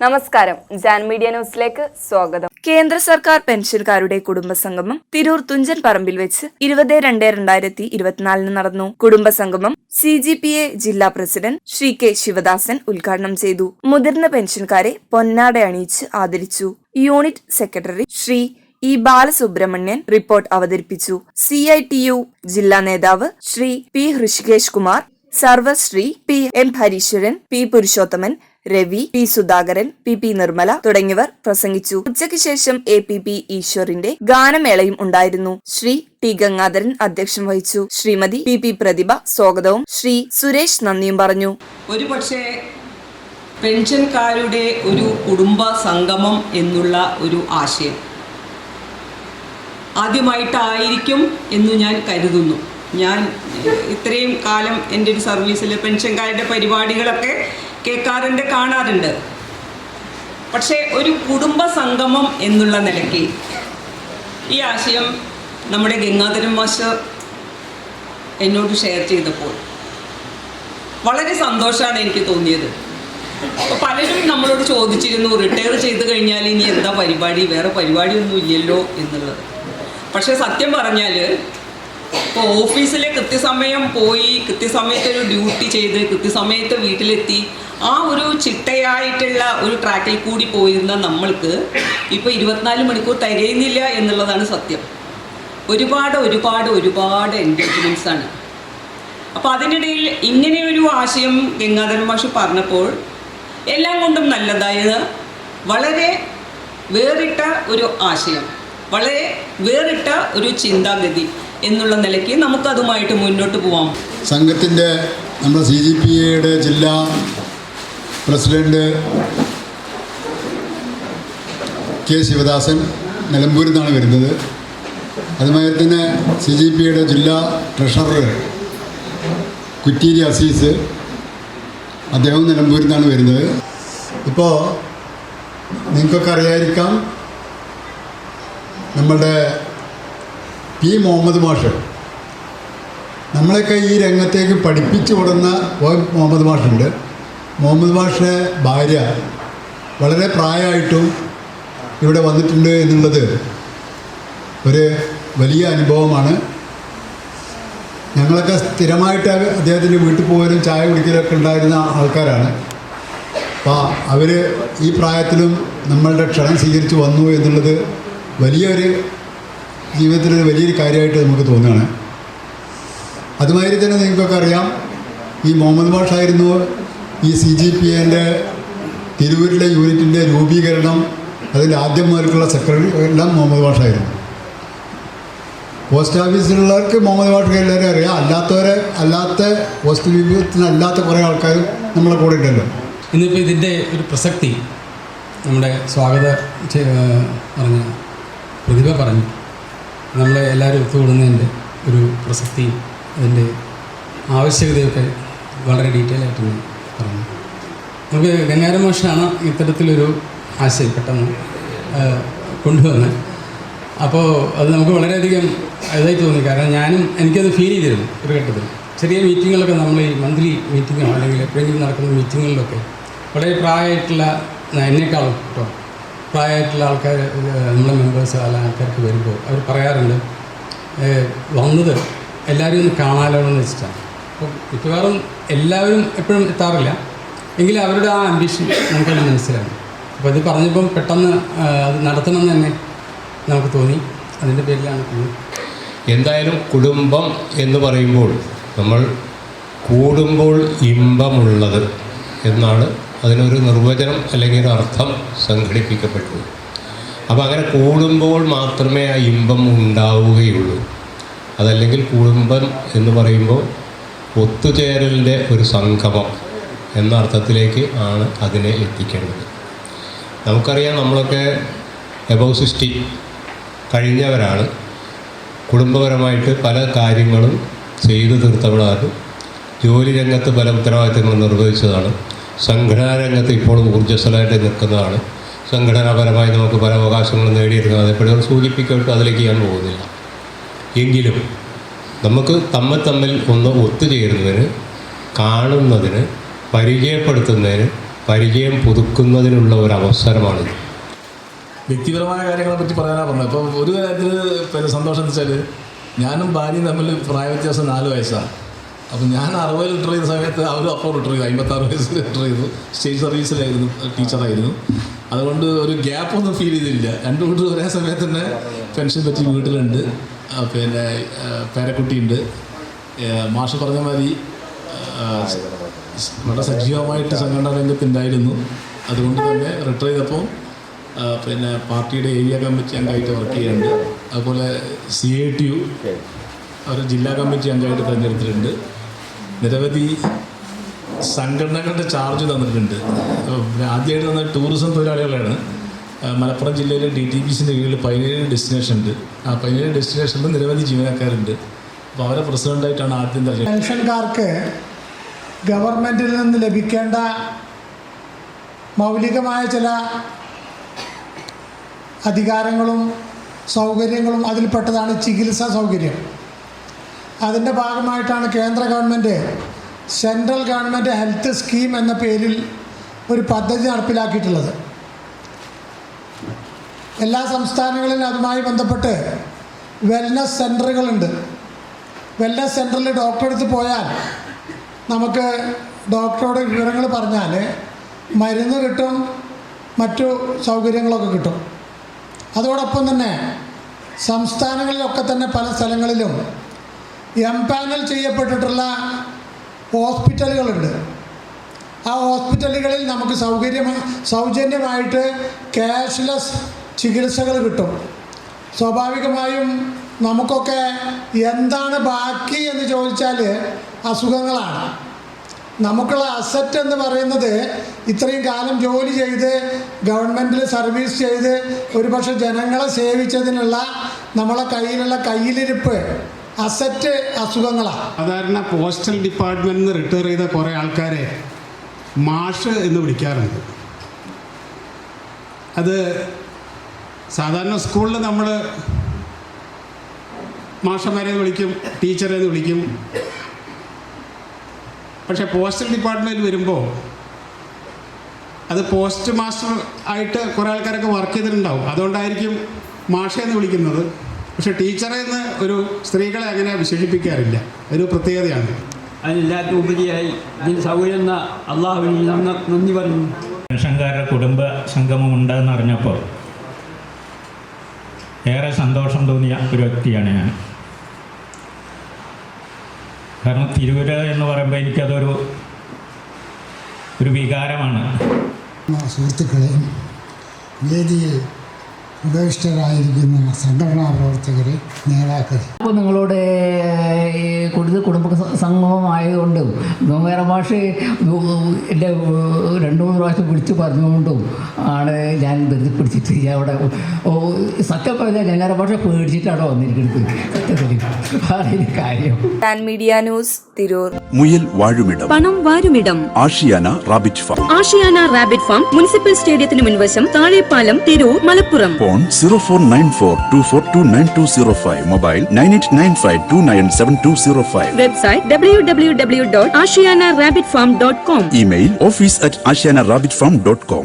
നമസ്കാരം. ജാൻ മീഡിയ ന്യൂസിലേക്ക് സ്വാഗതം. കേന്ദ്ര സർക്കാർ പെൻഷൻകാരുടെ കുടുംബസംഗമം തിരൂർ തുഞ്ചൻ പറമ്പിൽ വെച്ച് ഇരുപത് രണ്ട് രണ്ടായിരത്തി ഇരുപത്തിനാലിന് നടന്നു. കുടുംബസംഗമം സി ജി പി എ ജില്ലാ പ്രസിഡന്റ് ശ്രീ കെ ശിവദാസൻ ഉദ്ഘാടനം ചെയ്തു. മുതിർന്ന പെൻഷൻകാരെ പൊന്നാട അണിയിച്ച് ആദരിച്ചു. Unit secretary Shri E Balasubramanian report അവതരിപ്പിച്ചു. സി ഐ ടി യു ജില്ലാ നേതാവ് Shri P Hrishikesh Kumar Sarvashri P M Harishwaran P Purushothaman Ravi P Sudhakaran P P Nirmala തുടങ്ങിയവർ പ്രസംഗിച്ചു. ഉച്ചയ്ക്ക് ശേഷം എ പി പി ഈശ്വറിന്റെ ഗാനമേളയും ഉണ്ടായിരുന്നു. ശ്രീ ടി ഗംഗാധരൻ അധ്യക്ഷം വഹിച്ചു. ശ്രീമതി പി പി പ്രതിഭ സ്വാഗതവും ശ്രീ സുരേഷ് നന്ദിയും പറഞ്ഞു. ഒരു പക്ഷേ പെൻഷൻകാരുടെ ഒരു കുടുംബ സംഗമം എന്നുള്ള ഒരു ആശയം ആദ്യമായിട്ടായിരിക്കും എന്ന് ഞാൻ കരുതുന്നു. ഞാൻ ഇത്രയും കാലം എന്റെ ഒരു സർവീസിൽ പെൻഷൻകാരുടെ പരിപാടികളൊക്കെ കേൾക്കാറുണ്ട് കാണാറുണ്ട്. പക്ഷേ ഒരു കുടുംബ സംഗമം എന്നുള്ള നിലയ്ക്ക് ഈ ആശയം നമ്മുടെ ഗംഗാധരൻ മാസ്റ്റർ എന്നോട് ഷെയർ ചെയ്തപ്പോൾ വളരെ സന്തോഷമാണ് എനിക്ക് തോന്നിയത്. പലരും നമ്മളോട് ചോദിച്ചിരുന്നു റിട്ടയർ ചെയ്ത് കഴിഞ്ഞാൽ ഇനി എന്താ പരിപാടി? വേറെ പരിപാടിയൊന്നും ഇല്ലല്ലോ എന്നുള്ളത്. പക്ഷേ സത്യം പറഞ്ഞാൽ ഇപ്പോൾ ഓഫീസിലെ കൃത്യസമയം പോയി കൃത്യസമയത്ത് ഒരു ഡ്യൂട്ടി ചെയ്ത് കൃത്യസമയത്ത് വീട്ടിലെത്തി. ആ ഒരു ചിട്ടയായിട്ടുള്ള ഒരു ട്രാക്കിൽ കൂടി പോയിരുന്ന നമ്മൾക്ക് ഇപ്പോൾ ഇരുപത്തിനാല് മണിക്കൂർ തികയുന്നില്ല എന്നുള്ളതാണ് സത്യം. ഒരുപാട് ഒരുപാട് ഒരുപാട് എൻഗേജ്മെന്റ്സ് ആണ്. അപ്പോൾ അതിനിടയിൽ ഇങ്ങനെയൊരു ആശയം ഗംഗാധരൻ മാഷ് പറഞ്ഞപ്പോൾ എല്ലാം കൊണ്ടും നല്ലതായത് വളരെ വേറിട്ട ഒരു ആശയം വളരെ വേറിട്ട ഒരു ചിന്താഗതി. എന്നുള്ള നിലയ്ക്ക് നമുക്കതുമായിട്ട് മുന്നോട്ട് പോവാം. സംഘത്തിന്റെ നമ്മുടെ സി ജി പി എയുടെ ജില്ലാ പ്രസിഡന്റ് കെ ശിവദാസൻ നിലമ്പൂരിൽ നിന്നാണ് വരുന്നത്. അതുമാതിരി തന്നെ സി ജി പി എയുടെ ജില്ലാ ട്രഷറർ കുറ്റീരി അസീസ് അദ്ദേഹം നിലമ്പൂരിൽ നിന്നാണ് വരുന്നത്. ഇപ്പോൾ നിങ്ങൾക്കൊക്കെ അറിയായിരിക്കാം നമ്മളുടെ പി മുഹമ്മദ് മാഷ്. നമ്മളെയൊക്കെ ഈ രംഗത്തേക്ക് പഠിപ്പിച്ചു കൊടുന്ന ഒ മുഹമ്മദ് മാഷുണ്ട്. മുഹമ്മദ് മാഷിന്റെ ഭാര്യ വളരെ പ്രായമായിട്ടും ഇവിടെ വന്നിട്ടുണ്ട് എന്നുള്ളത് ഒരു വലിയ അനുഭവമാണ്. ഞങ്ങളൊക്കെ സ്ഥിരമായിട്ട് അദ്ദേഹത്തിന്റെ വീട്ടിൽ പോകാനും ചായ കുടിക്കലൊക്കെ ഉണ്ടായിരുന്ന ആൾക്കാരാണ്. അപ്പോൾ അവർ ഈ പ്രായത്തിലും നമ്മളുടെ ക്ഷണം സ്വീകരിച്ച് വന്നു എന്നുള്ളത് വലിയൊരു ജീവിതത്തിലൊരു വലിയൊരു കാര്യമായിട്ട് നമുക്ക് തോന്നുകയാണ്. അതുമാതിരി തന്നെ നിങ്ങൾക്കൊക്കെ അറിയാം ഈ മുഹമ്മദ് ബാഷായിരുന്നു ഈ സി ജി പി എന്റെ തിരൂരിലെ യൂണിറ്റിന്റെ രൂപീകരണം അതിൽ ആദ്യം മുതൽക്കുള്ള സെക്രട്ടറി എല്ലാം മുഹമ്മദ് ബാഷായിരുന്നു പോസ്റ്റ് ഓഫീസിലുള്ളവർക്ക് മുഹമ്മദ് ബാഷ എല്ലാവരും അറിയാം. അല്ലാത്തവരെ അല്ലാത്ത പോസ്റ്റ് വിഭാഗത്തിന് അല്ലാത്ത കുറേ ആൾക്കാർ നമ്മളെ കൂടെ ഉണ്ടല്ലോ. ഇന്നിപ്പോൾ ഇതിന്റെ ഒരു പ്രസക്തി നമ്മുടെ സ്വാഗത പറഞ്ഞ പ്രതിഭ പറഞ്ഞു. നമ്മളെ എല്ലാവരും ഒത്തുകൂടുന്നതിന്റെ ഒരു പ്രസക്തിയും അതിന്റെ ആവശ്യകതയൊക്കെ വളരെ ഡീറ്റെയിൽ ആയിട്ട് ഞാൻ പറഞ്ഞു. നമുക്ക് ഗംഗാരം മാഷാണ് ഇത്തരത്തിലൊരു ആശയം പെട്ടെന്ന് കൊണ്ടുവന്നത് അപ്പോൾ അത് നമുക്ക് വളരെയധികം ഇതായി തോന്നി. കാരണം ഞാനും എനിക്കത് ഫീൽ ചെയ്തിരുന്നു ഒരു ഘട്ടത്തിൽ. ചെറിയ മീറ്റിങ്ങുകളൊക്കെ നമ്മൾ ഈ മന്ത്ലി മീറ്റിങ്ങോ അല്ലെങ്കിൽ എപ്പോഴെങ്കിലും നടക്കുന്ന മീറ്റിങ്ങുകളിലൊക്കെ വളരെ പ്രായമായിട്ടുള്ള എന്നെക്കാളും കേട്ടോ പ്രായമായിട്ടുള്ള ആൾക്കാർ നമ്മളെ മെമ്പേഴ്സ് അല്ല ആൾക്കാർക്ക് വരുമ്പോൾ അവർ പറയാറുണ്ട് വന്നത് എല്ലാവരും ഒന്ന് കാണാലോ എന്ന് വെച്ചിട്ടാണ്. അപ്പോൾ മിക്കവാറും എല്ലാവരും എപ്പോഴും എത്താറില്ല. എങ്കിലും അവരുടെ ആ അംബിഷൻ നമുക്കത് മനസ്സിലാകും. അപ്പോൾ ഇത് പറഞ്ഞപ്പം പെട്ടെന്ന് അത് നടത്തണം തന്നെ നമുക്ക് തോന്നി. അതിന്റെ പേരിലാണ്. എന്തായാലും കുടുംബം എന്ന് പറയുമ്പോൾ നമ്മൾ കൂടുമ്പോൾ ഇമ്പമുള്ളത് എന്നാണ് അതിനൊരു നിർവചനം അല്ലെങ്കിൽ ഒരു അർത്ഥം സംഘടിപ്പിക്കപ്പെട്ടു. അപ്പോൾ അങ്ങനെ കൂടുമ്പോൾ മാത്രമേ ആ ഇമ്പം ഉണ്ടാവുകയുള്ളൂ. അതല്ലെങ്കിൽ കുടുംബം എന്ന് പറയുമ്പോൾ ഒത്തുചേരലിന്റെ ഒരു സംഗമം എന്ന അർത്ഥത്തിലേക്ക് ആണ് അതിനെ എത്തിക്കേണ്ടത്. നമുക്കറിയാം നമ്മളൊക്കെ എബവ് സിക്സ്റ്റി കഴിഞ്ഞവരാണ്. കുടുംബപരമായിട്ട് പല കാര്യങ്ങളും ചെയ്തു തീർത്തവളാണ്. ജോലി രംഗത്ത് പല ഉത്തരവാദിത്തങ്ങളും നിർവഹിച്ചതാണ്. സംഘടനാ രംഗത്ത് ഇപ്പോഴും ഊർജസ്വലമായിട്ട് നിൽക്കുന്നതാണ്. സംഘടനാപരമായി നമുക്ക് പല അവകാശങ്ങളും നേടിയെടുക്കുന്നത് എപ്പോഴും സൂചിപ്പിക്കപ്പെട്ട് അതിലേക്ക് ഞാൻ പോകുന്നില്ല. എങ്കിലും നമുക്ക് തമ്മിൽ തമ്മിൽ ഒന്ന് ഒത്തുചേരുന്നതിന് കാണുന്നതിന് പരിചയപ്പെടുത്തുന്നതിന് പരിചയം പുതുക്കുന്നതിനുള്ള ഒരു അവസരമാണിത് വ്യക്തിപരമായ കാര്യങ്ങളെ പറ്റി പറയാനാ പറഞ്ഞത്. ഇപ്പം ഒരു കാര്യത്തിൽ സന്തോഷം എന്ന് വെച്ചാൽ ഞാനും ഭാര്യയും തമ്മിൽ പ്രായവ്യത്യാസം നാല് വയസ്സാണ്. അപ്പോൾ ഞാൻ അറുപത് ലിറ്റർ ചെയ്ത സമയത്ത് അവരും അപ്പോൾ ലിറ്റർ ചെയ്തു. അമ്പത്താറ് വയസ്സിൽ ലിറ്റർ ചെയ്തു. സ്റ്റേറ്റ് സർവീസിലായിരുന്നു ടീച്ചറായിരുന്നു അതുകൊണ്ട് ഒരു ഗ്യാപ്പ് ഒന്നും ഫീൽ ചെയ്തില്ല. രണ്ടു വീട്ടിൽ ഒരേ സമയത്ത് തന്നെ പെൻഷൻ പറ്റി വീട്ടിലുണ്ട്. പിന്നെ പേരക്കുട്ടിയുണ്ട്. മാഷ് പറഞ്ഞ മാതിരി വളരെ സജീവമായിട്ട് സംഘടനാ രംഗത്തുണ്ടായിരുന്നു അതുകൊണ്ട് തന്നെ റിട്ടയർ ചെയ്തപ്പോൾ പിന്നെ പാർട്ടിയുടെ ഏരിയ കമ്മിറ്റി അംഗമായിട്ട് വർക്ക് ചെയ്യുന്നുണ്ട്. അതുപോലെ സി ഐ ടി യു അവർ ജില്ലാ കമ്മിറ്റി അംഗമായിട്ട് തിരഞ്ഞെടുത്തിട്ടുണ്ട്. നിരവധി സംഘടനകളുടെ ചാർജ് തന്നിട്ടുണ്ട്. ആദ്യമായിട്ട് തന്ന ടൂറിസം തൊഴിലാളികളാണ്. മലപ്പുറം ജില്ലയിലെ ഡി ടി പി സിന്റെ കീഴിൽ പതിനേഴ് ഡെസ്റ്റിനേഷൻ ഉണ്ട്. ആ പതിനേഴ് ഡെസ്റ്റിനേഷനിൽ നിരവധി ജീവനക്കാരുണ്ട്. അപ്പോൾ അവരെ പ്രസിഡന്റായിട്ടാണ് ആദ്യം തന്നെ പെൻഷൻകാർക്ക് ഗവൺമെന്റിൽ നിന്ന് ലഭിക്കേണ്ട മൗലികമായ ചില അധികാരങ്ങളും സൗകര്യങ്ങളും അതിൽപ്പെട്ടതാണ് ചികിത്സാ സൗകര്യം. അതിന്റെ ഭാഗമായിട്ടാണ് കേന്ദ്ര government central government health scheme എന്ന പേരിൽ ഒരു പദ്ധതി നടപ്പിലാക്കിയിട്ടുള്ളത്. എല്ലാ സംസ്ഥാനങ്ങളിലും അതുമായി ബന്ധപ്പെട്ട് വെൽനസ് സെന്ററുകളുണ്ട് വെൽനസ് സെന്ററിൽ ഡോക്ടറെ അടുത്ത് പോയാൽ നമുക്ക് ഡോക്ടറോട് വിവരങ്ങൾ പറഞ്ഞാൽ മരുന്ന് കിട്ടും മറ്റു സൗകര്യങ്ങളൊക്കെ കിട്ടും. അതോടൊപ്പം തന്നെ സംസ്ഥാനങ്ങളിലൊക്കെ തന്നെ പല സ്ഥലങ്ങളിലും എംപാനൽ ചെയ്യപ്പെട്ടിട്ടുള്ള ഹോസ്പിറ്റലുകളുണ്ട്. ആ ഹോസ്പിറ്റലുകളിൽ നമുക്ക് സൗകര്യം സൗജന്യമായിട്ട് ക്യാഷ്ലെസ് ചികിത്സകൾ കിട്ടും. സ്വാഭാവികമായും നമുക്കൊക്കെ എന്താണ് ബാക്കി എന്ന് ചോദിച്ചാൽ അസുഖങ്ങളാണ്. നമുക്കുള്ള അസറ്റ് എന്ന് പറയുന്നത് ഇത്രയും കാലം ജോലി ചെയ്ത് ഗവൺമെന്റിൽ സർവീസ് ചെയ്ത് ഒരുപക്ഷെ ജനങ്ങളെ സേവിച്ചതിനുള്ള നമ്മളെ കയ്യിലുള്ള കയ്യിലിരിപ്പ് അസറ്റ് അസുഖങ്ങളാണ് സാധാരണ പോസ്റ്റൽ ഡിപ്പാർട്ട്മെന്റിൽ നിന്ന് റിട്ടയർ ചെയ്ത കുറേ ആൾക്കാരെ മാഷ് എന്ന് വിളിക്കാറുണ്ട്. അത് സാധാരണ സ്കൂളിൽ നമ്മൾ മാഷന്മാരെ വിളിക്കും ടീച്ചറെ എന്ന് വിളിക്കും. പക്ഷെ പോസ്റ്റൽ ഡിപ്പാർട്ട്മെന്റ് വരുമ്പോൾ അത് പോസ്റ്റ് മാസ്റ്റർ ആയിട്ട് കുറേ ആൾക്കാരൊക്കെ വർക്ക് ചെയ്തിട്ടുണ്ടാവും. അതുകൊണ്ടായിരിക്കും എന്ന് വിളിക്കുന്നത്. പക്ഷേ ടീച്ചറെ എന്ന് ഒരു സ്ത്രീകളെ അങ്ങനെ വിശേഷിപ്പിക്കാറില്ല. ഒരു പ്രത്യേകതയാണ്. അതിനെല്ലാത്തിനും ഉപരിയായി ഇതിന് സൗകര്യം അള്ളാഹുവിന് നന്ദി പറഞ്ഞു പെൻഷൻകാരുടെ കുടുംബ സംഗമം ഉണ്ടെന്ന് അറിഞ്ഞപ്പോൾ ഏറെ സന്തോഷം തോന്നിയ ഒരു വ്യക്തിയാണ് ഞാൻ. കാരണം തിരുവര എന്ന് പറയുമ്പോൾ എനിക്കതൊരു ഒരു വികാരമാണ്. സുഹൃത്തുക്കളെയും വേദിയിൽ ഉപവിഷ്ടരായിരിക്കുന്ന സംഘടനാ പ്രവർത്തകരെ നേതാക്കൾ അപ്പോൾ നിങ്ങളുടെ ഈ കുടുംബ കുടുംബ സംഗമം സംഗമമായതുകൊണ്ടും നോമേറ ഭാഷ എന്റെ രണ്ട് മൂന്ന് പ്രാവശ്യം വിളിച്ചു പറഞ്ഞുകൊണ്ടും ആണ് ഞാൻ ധൃതിപ്പിടിച്ചിട്ട് ഞാൻ അവിടെ ഓ സത്യം പറഞ്ഞാൽ ഞങ്ങളുടെ ഭാഷ പേടിച്ചിട്ടാണ് വന്നിരിക്കുന്നത്. സത്യത്തിൽ കാര്യം. Media news Tirur. മുയൽ വാഴുമിടം. പണം വാരുമിടം. Ashiyana rabbit farm. Ashiyana rabbit farm municipal സ്റ്റേഡിയത്തിന് മുൻവശം Thazhepalam Tirur Malappuram. Phone zero four nine four two four two nine two zero five mobile nine eight nine five two nine seven two zero five website W W W dot Ashiyana rabbit farm dot com email office at Ashiyana rabbit farm dot com